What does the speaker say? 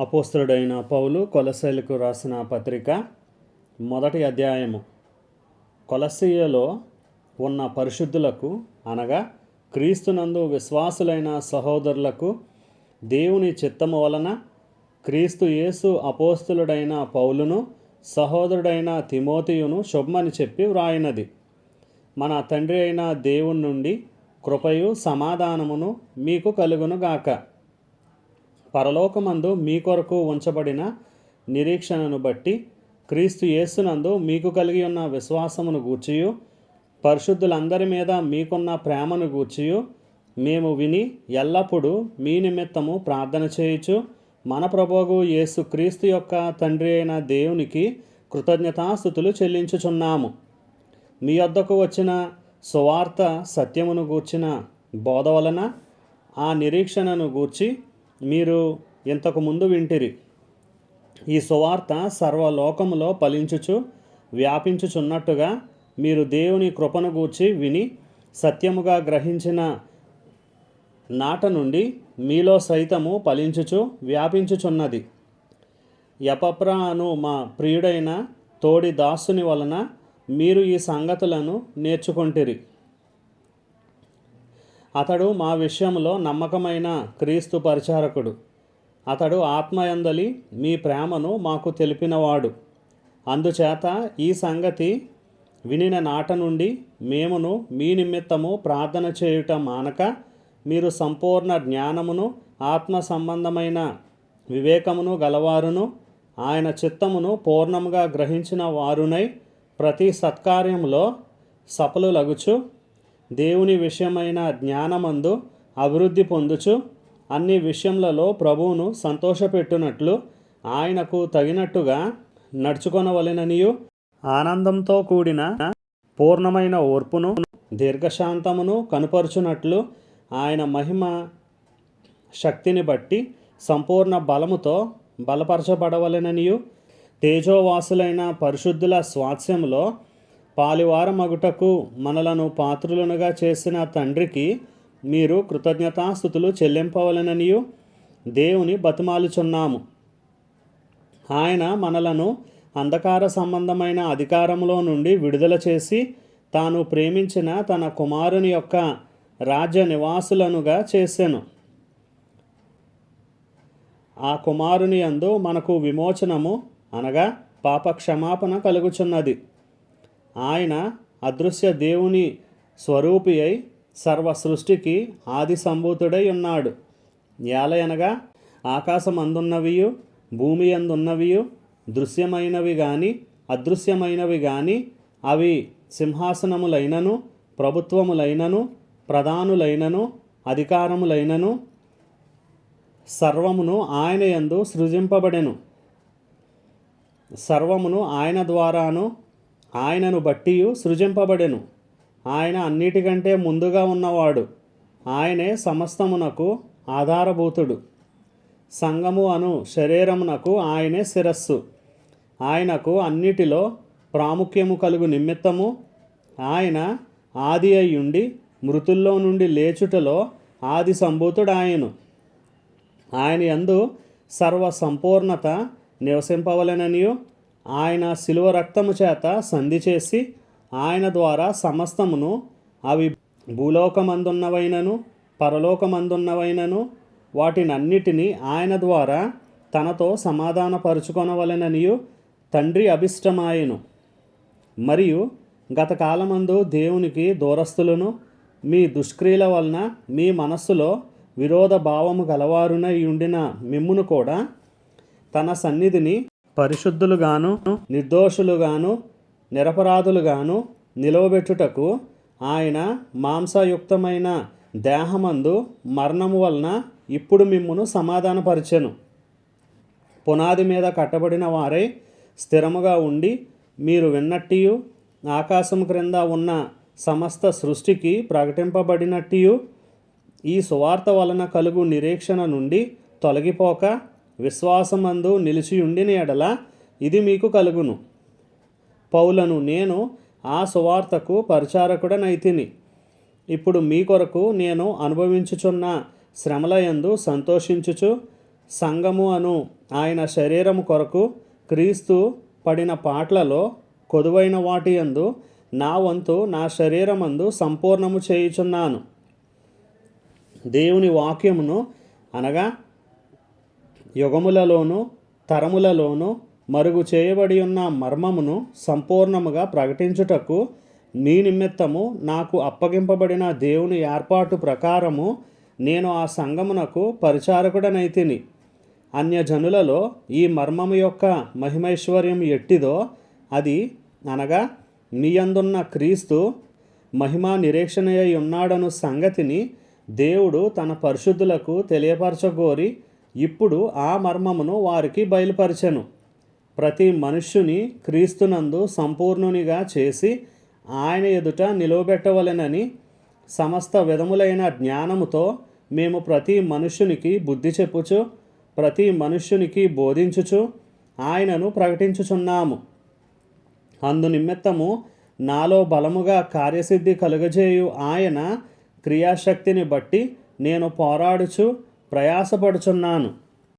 అపోస్తుడైన పౌలు కొలసైలకు రాసిన పత్రిక మొదటి అధ్యాయము. కొలసీయలో ఉన్న పరిశుద్ధులకు అనగా క్రీస్తునందు విశ్వాసులైన సహోదరులకు దేవుని చిత్తము వలన క్రీస్తు యేసు అపోస్తులుడైన పౌలును సహోదరుడైన తిమోతియును శుభమని చెప్పి వ్రాయినది. మన తండ్రి అయిన దేవుని నుండి కృపయు సమాధానమును మీకు కలుగునుగాక పరలోకమందు మీ కొరకు ఉంచబడిన నిరీక్షణను బట్టి క్రీస్తు యేసునందు మీకు కలిగి ఉన్న విశ్వాసమును గూర్చియు పరిశుద్ధులందరి మీద మీకున్న ప్రేమను గూర్చియు మేము విని ఎల్లప్పుడూ మీ నిమిత్తము ప్రార్థన చేయుచు మన ప్రభువు యేసు క్రీస్తు యొక్క తండ్రి అయిన దేవునికి కృతజ్ఞతాస్థుతులు చెల్లించుచున్నాము. మీ వద్దకు వచ్చిన సువార్త సత్యమును గూర్చిన బోధ వలన ఆ నిరీక్షణను గూర్చి మీరు ఇంతకు ముందు వింటిరి. ఈ సువార్త సర్వలోకములో ఫలించుచు వ్యాపించుచున్నట్టుగా మీరు దేవుని కృపను గూర్చి విని సత్యముగా గ్రహించిన నాట నుండి మీలో సైతము ఫలించుచు వ్యాపించుచున్నది. యపప్రా అను మా ప్రియుడైన తోడి దాసుని వలన మీరు ఈ సంగతులను నేర్చుకొంటిరి. అతడు మా విషయంలో నమ్మకమైన క్రీస్తు పరిచారకుడు. అతడు ఆత్మయందలి మీ ప్రేమను మాకు తెలిపినవాడు. అందుచేత ఈ సంగతి వినిన నాట నుండి మేమును మీ నిమిత్తము ప్రార్థన చేయుట మానక మీరు సంపూర్ణ జ్ఞానమును ఆత్మ సంబంధమైన వివేకమును గలవారును ఆయన చిత్తమును పూర్ణముగా గ్రహించిన వారునై ప్రతి సత్కార్యములో సఫలులగుచు దేవుని విషయమైన జ్ఞానమందు అభివృద్ధి పొందుచు అన్ని విషయములలో ప్రభువును సంతోషపెట్టునట్లు ఆయనకు తగినట్టుగా నడుచుకొనవలెననియు. ఆనందంతో కూడిన పూర్ణమైన ఓర్పును దీర్ఘశాంతమును కనుపరుచునట్లు ఆయన మహిమ శక్తిని బట్టి సంపూర్ణ బలముతో బలపరచబడవలెననియు. తేజోవాసులైన పరిశుద్ధుల స్వాస్యంలో పాలివారమగుటకు మనలను పాత్రులనుగా చేసిన తండ్రికి మీరు కృతజ్ఞతాస్థుతులు చెల్లింపవలననియు. దేవుని బతిమాలుచున్నాము. ఆయన మనలను అంధకార సంబంధమైన అధికారంలో నుండి విడుదల చేసి తాను ప్రేమించిన తన కుమారుని యొక్క రాజ్య నివాసులనుగా చేశాను ఆ కుమారుని యందు మనకు విమోచనము అనగా పాప క్షమాపణ కలుగుచున్నది. ఆయన అదృశ్య దేవుని స్వరూపి అయి సర్వ సృష్టికి ఆది సంభూతుడై ఉన్నాడు. ఏలయనగా ఆకాశం అందున్నవియు భూమి అందున్నవియు దృశ్యమైనవి కానీ అదృశ్యమైనవి కానీ అవి సింహాసనములైనను ప్రభుత్వములైనను ప్రధానులైనను అధికారములైనను సర్వమును ఆయన యందు సృజింపబడెను. సర్వమును ఆయన ద్వారాను ఆయనను బట్టి సృజింపబడెను. ఆయన అన్నిటికంటే ముందుగా ఉన్నవాడు. ఆయనే సమస్తమునకు ఆధారభూతుడు. సంగము అను శరీరమునకు ఆయనే శిరస్సు. ఆయనకు అన్నిటిలో ప్రాముఖ్యము కలుగు నిమిత్తము ఆయన ఆది అయ్యుండి మృతుల్లో నుండి లేచుటలో ఆది సంభూతుడు ఆయను ఆయన యందు సర్వ సంపూర్ణత నివసింపవలెననియు ఆయన శిలువ రక్తము చేత సంధి చేసి ఆయన ద్వారా సమస్తమును అవి భూలోకమందున్నవైనను పరలోకమందున్నవైనను వాటినన్నిటినీ ఆయన ద్వారా తనతో సమాధానపరుచుకొనవలెననియు తండ్రి అభిష్టమాయను. మరియు గత కాలమందు దేవునికి దూరస్తులను మీ దుష్క్రియల వలన మీ మనస్సులో విరోధ భావము గలవారునై ఉండిన మిమ్మును కూడా తన సన్నిధిని పరిశుద్ధులుగాను నిర్దోషులుగాను నిరపరాధులుగాను నిలవబెట్టుటకు ఆయన మాంసయుక్తమైన దేహమందు మరణము వలన ఇప్పుడు మిమ్మును సమాధానపరిచెను. పునాది మీద కట్టబడిన వారై స్థిరముగా ఉండి మీరు విన్నట్టియు ఆకాశం క్రింద ఉన్న సమస్త సృష్టికి ప్రకటింపబడినట్టియు ఈ సువార్త వలన కలుగు నిరీక్షణ నుండి తొలగిపోక విశ్వాసమందు నిలిచియుండిన ఎడల ఇది మీకు కలుగును. పౌలను నేను ఆ సువార్తకు పరిచారకుడనైతిని. ఇప్పుడు మీ కొరకు నేను అనుభవించుచున్న శ్రమలయందు సంతోషించుచు సంగము అను ఆయన శరీరము కొరకు క్రీస్తు పడిన పాటలలో కొదువైన వాటి యందు నా వంతు నా శరీరమందు సంపూర్ణము చేయుచున్నాను. దేవుని వాక్యమును అనగా యుగములలోనూ తరములలోనూ మరుగు చేయబడి ఉన్న మర్మమును సంపూర్ణముగా ప్రకటించుటకు నీ నిమిత్తము నాకు అప్పగింపబడిన దేవుని ఏర్పాటు ప్రకారము నేను ఆ సంగమునకు పరిచారకుడనైతిని. అన్యజనులలో ఈ మర్మము యొక్క మహిమైశ్వర్యం ఎట్టిదో అది అనగా నీయందున్న క్రీస్తు మహిమా నిరీక్షణయ్య ఉన్నాడను సంగతిని దేవుడు తన పరిశుద్ధులకు తెలియపరచగోరి ఇప్పుడు ఆ మర్మమును వారికి బయలుపరిచెను. ప్రతి మనుష్యుని క్రీస్తునందు సంపూర్ణునిగా చేసి ఆయన ఎదుట నిలవబెట్టవలెనని సమస్త విధములైన జ్ఞానముతో మేము ప్రతి మనుష్యునికి బుద్ధి చెప్పుచు ప్రతి మనుష్యునికి బోధించుచు ఆయనను ప్రకటించుచున్నాము. అందు నిమిత్తము నాలో బలముగా కార్యసిద్ధి కలుగజేయు ఆయన క్రియాశక్తిని బట్టి నేను పోరాడుచు ప్రయాసపడుచున్నాను.